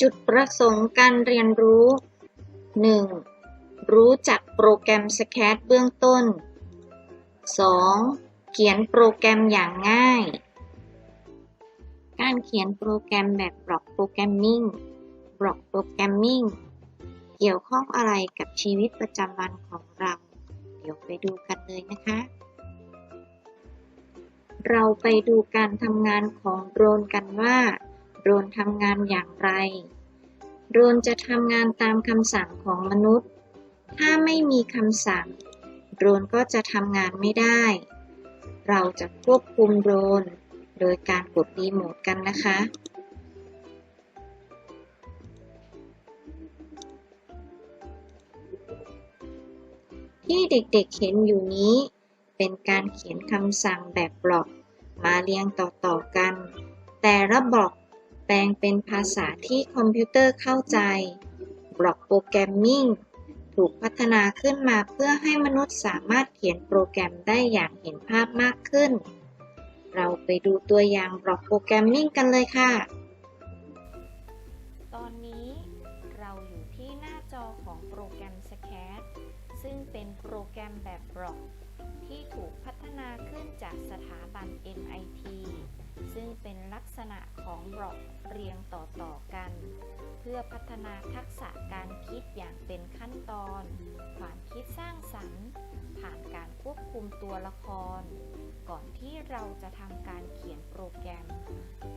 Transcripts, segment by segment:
จุดประสงค์การเรียนรู้ 1. รู้จักโปรแกรม SCAD เบื้องต้น 2. เขียนโปรแกรมอย่างง่าย การเขียนโปรแกรมแบบบล็อกโปรแกรมมิ่งบล็อกโปรแกรมมิ่งเกี่ยวข้องอะไรกับชีวิตประจำวันของเรา เดี๋ยวไปดูกันเลยนะคะ เราไปดูการทำงานของโดรนกันว่า โดรนทำงานอย่างไร โดรนจะทำงานตามคำสั่งของมนุษย์ ถ้าไม่มีคำสั่ง โดรนก็จะทำงานไม่ได้ เราจะควบคุมโดรน โดยการกดรีโมทกันนะคะที่เด็กๆเห็นอยู่นี้ เป็นการเขียนคำสั่งแบบบล็อกมาเรียงต่อๆกัน แต่ละบล็อก แปลงเป็นภาษาที่คอมพิวเตอร์เข้าใจ บล็อกโปรแกรมมิ่งถูกพัฒนาขึ้นมาเพื่อให้มนุษย์สามารถเขียนโปรแกรมได้อย่างเห็นภาพมากขึ้น เราไปดูตัวอย่างบล็อกโปรแกรมมิ่งกันเลยค่ะ ตอนนี้เราอยู่ที่หน้าจอของโปรแกรม SCAD ซึ่งเป็นโปรแกรมแบบบล็อก ที่ถูกพัฒนาขึ้นจากสถาบัน MIT ซึ่งเป็นลักษณะของบล็อกเรียงต่อๆกัน เพื่อพัฒนาทักษะการคิดอย่างเป็นขั้นตอน ความคิดสร้างสรรค์ ผ่านการควบคุมตัวละคร ก่อนที่เราจะทำการเขียนโปรแกรม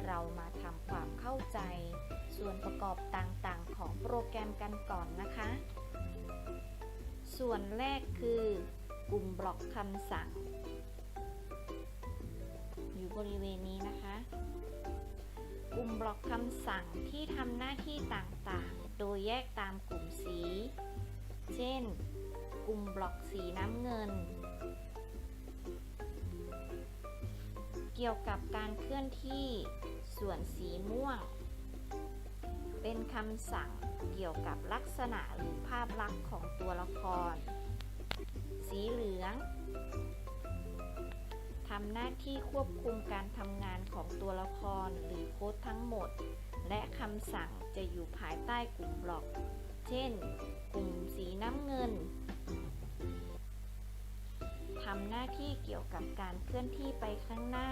เรามาทำความเข้าใจ ส่วนประกอบต่างๆ ของโปรแกรมกันก่อนนะคะ ส่วนแรกคือ กลุ่มบล็อกคำสั่ง บริเวณนี้นะคะกลุ่มบล็อกคำสั่งที่ทำหน้าที่ต่างๆ โดยแยกตามกลุ่มสี เช่น กลุ่มบล็อกสีน้ำเงิน เกี่ยวกับการเคลื่อนที่ ส่วนสีม่วง เป็นคำสั่งเกี่ยวกับลักษณะหรือภาพลักษณ์ของตัวละคร สีเหลือง ทำหน้าที่ควบคุมการทำงานของตัวละครหรือโค้ดทั้งหมด และคำสั่งจะอยู่ภายใต้กลุ่มบล็อก เช่น กลุ่มสีน้ำเงินทำหน้าที่เกี่ยวกับการเคลื่อนที่ไปข้างหน้า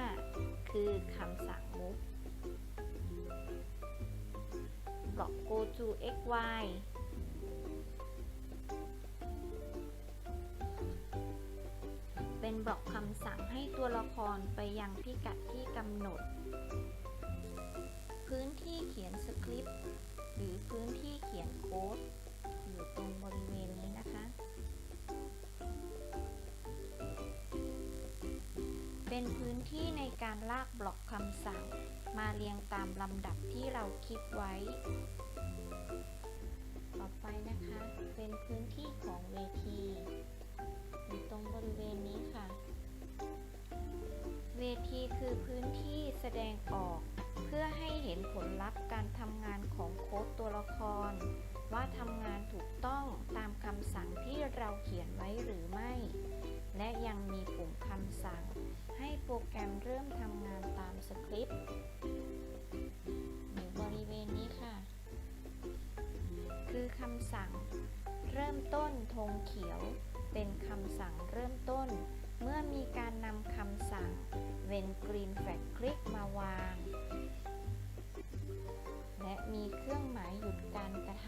คือคำสั่ง move บล็อก go to x y เป็นบล็อกคำสั่งให้ตัวละครไปยังพิกัดที่กำหนด พื้นที่เขียนสคริปต์หรือพื้นที่เขียนโค้ดอยู่ตรงบริเวณนี้นะคะ เป็นพื้นที่ในการลากบล็อกคำสั่ง มาเรียงตามลำดับที่เราคิดไว้ ต่อไปนะคะ เป็นพื้นที่ของเวที คือพื้นที่แสดงออก เพื่อให้เห็นผลลัพธ์การทำงานของโค้ดตัวละคร ว่าทำงานถูกต้องตามคำสั่งที่เราเขียนไว้หรือไม่ when green flag click มาวาง และมีเครื่องหมายหยุดการกระท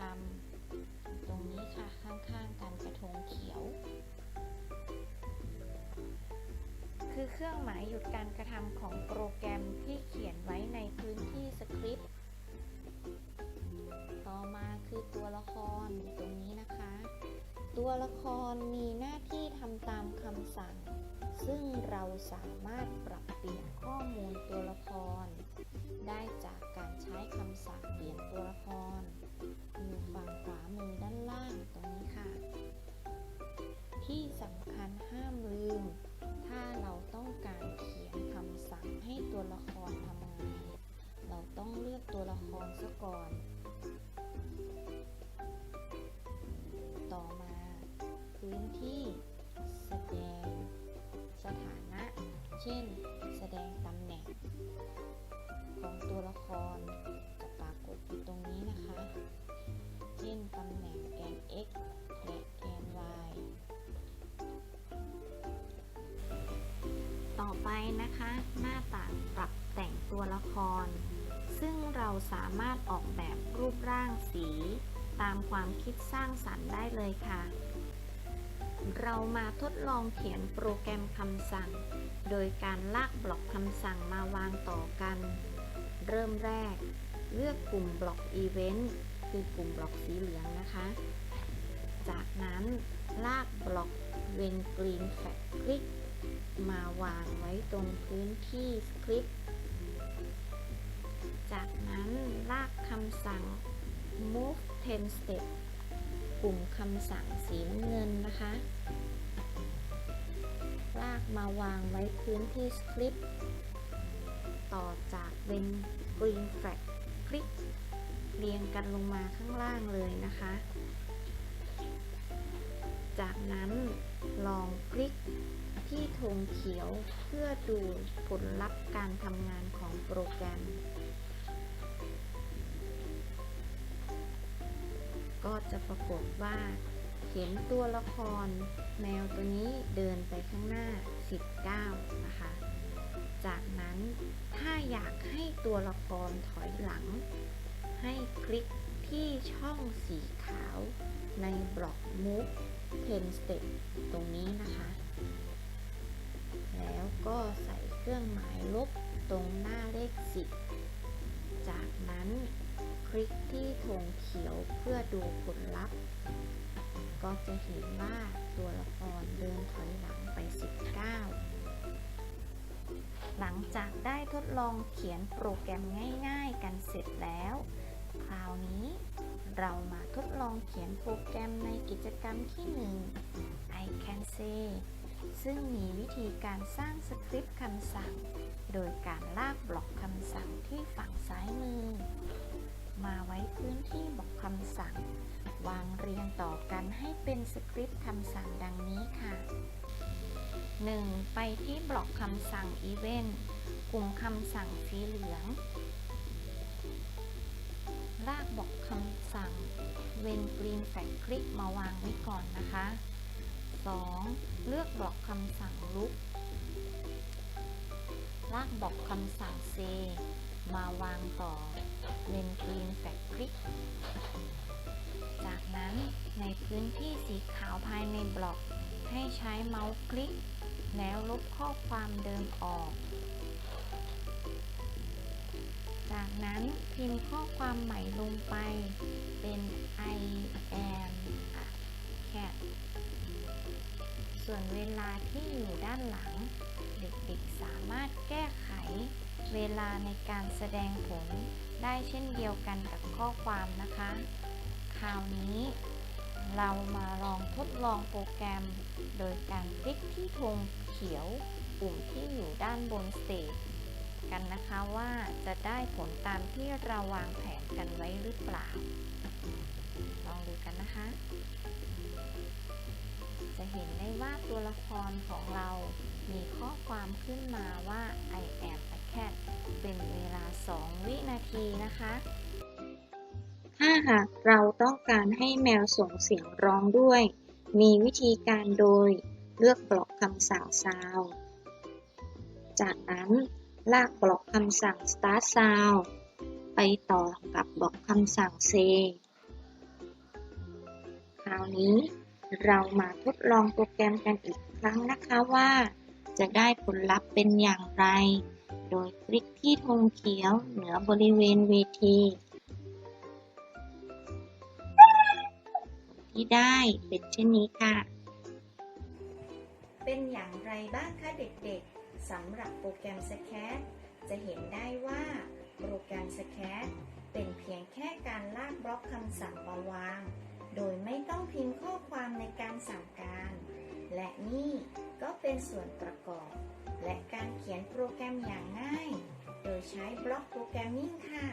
ำตรงนี้ค่ะข้างๆการกระทงเขียว คือเครื่องหมายหยุดการกระทำของโปรแกรมที่เขียนไว้ในพื้นที่สคริปต์ต่อมาคือตัวละครตรงนี้นะคะ ตัวละครมีหน้าที่ทำตามคำสั่ง ซึ่งเราสามารถปรับ ข้อมูลตัวละคร ได้จากการใช้คำสั่งเปลี่ยนตัวละคร เช่น แสดงตำแหน่ง ของตัวละครจะปรากฏอยู่ตรงนี้นะคะ เช่นตำแหน่งแกน x และแกน y ต่อไปนะคะ หน้าต่างปรับแต่งตัวละคร ซึ่งเราสามารถออกแบบรูปร่างสี ตามความคิดสร้างสรรค์ได้เลยค่ะเรามาทดลองเขียนโปรแกรมคำสั่ง โดยการลากบล็อกคำสั่งมาวางต่อกัน เริ่มแรก เลือกกลุ่มบล็อก Event คือกลุ่มบล็อกสีเหลืองนะคะ จากนั้นลากบล็อก When Green Flag Click มาวางไว้ตรงพื้นที่สคริปต์ จากนั้นลากคำสั่ง move 10 step กลุ่มคำสั่งสีน้ำเงินนะคะ มาวางไว้พื้นที่สคริปต์ต่อจากเป็น green flag คลิกเรียงกันลงมาข้างล่างเลยนะคะ จากนั้นลองคลิกที่ธงเขียวเพื่อดูผลลัพธ์การทำงานของโปรแกรม ก็จะปรากฏว่าเห็นตัวละครแมวตัวนี้เดินไปข้างหน้า 19 นะคะ จากนั้นถ้าอยากให้ตัวละครถอยหลัง ให้คลิกที่ช่องสีขาวในบล็อก Move 10 Step ตรงนี้นะคะ แล้วก็ใส่เครื่องหมายลบตรงหน้าเลข 10 จากนั้นคลิกที่ธงเขียวเพื่อดูผลลัพธ์ ก็จะเห็นว่า จากได้ทดลองเขียนโปรแกรมง่าย ๆ กันเสร็จแล้ว คราวนี้เรามาทดลองเขียนโปรแกรมในกิจกรรมที่ 1 I can say ซึ่งมีวิธีการสร้างสคริปต์คำสั่ง โดยการลากบล็อกคำสั่งที่ฝั่งซ้ายมือ มาไว้พื้นที่บล็อกคำสั่ง วางเรียงต่อกันให้เป็นสคริปต์คำสั่งดังนี้ค่ะ 1. ไปที่บล็อกคำสั่ง Event กลุ่มคำสั่งสีเหลือง ลากบอกคำสั่ง When Green Flag Click มาวางไว้ก่อนนะคะ 2. เลือกบล็อกคำสั่ง Look ลากบอกคำสั่ง Say มาวางต่อ When Green Flag Click จากนั้นในพื้นที่สีขาวภายในบล็อกให้ใช้เมาส์คลิก แล้วลบข้อความเดิมออก จากนั้นพิมพ์ข้อความใหม่ลงไปเป็น I am a cat ส่วนเวลาที่อยู่ด้านหลัง เด็กๆสามารถแก้ไขเวลาในการแสดงผลได้เช่นเดียวกันกับข้อความนะคะ คราวนี้เรามาลองทดลองโปรแกรม โดยการคลิกที่ธงเขียวปุ่มที่อยู่ด้านบนสเตจ กันนะคะว่าจะได้ผลตามที่เราวางแผนกันไว้หรือเปล่า ลองดูกันนะคะ จะเห็นได้ว่าตัวละครของเรามีข้อความขึ้นมาว่า I am a cat เป็นเวลา 2 วินาทีนะคะ ถ้าหากเราต้องการให้แมวส่งเสียงร้องด้วย มีวิธีการโดยเลือกบล็อกคำสั่ง Sound จากนั้น ลากบล็อกคำสั่ง Start Sound ไปต่อกับบล็อกคำสั่ง Say คราวนี้เรามาทดลองโปรแกรมกันอีกครั้งนะคะว่า จะได้ผลลัพธ์เป็นอย่างไร โดยคลิกที่ธงเขียวเหนือบริเวณเวทีที่ได้เป็นเช่นนี้ค่ะ เป็นอย่างไรบ้างคะเด็กๆ สำหรับโปรแกรม s c a t จะเห็นได้ว่าโปรแกรม s c a t เป็นเพียงแค่การลากบล็อกคำสั่งมาวาง โดยไม่ต้องพิมพ์ข้อความในการสั่งการ และนี่ก็เป็นส่วนประกอบ และการเขียนโปรแกรมอย่างง่าย โดยใช้บล็อกโปรแกรมมิ่งค่ะ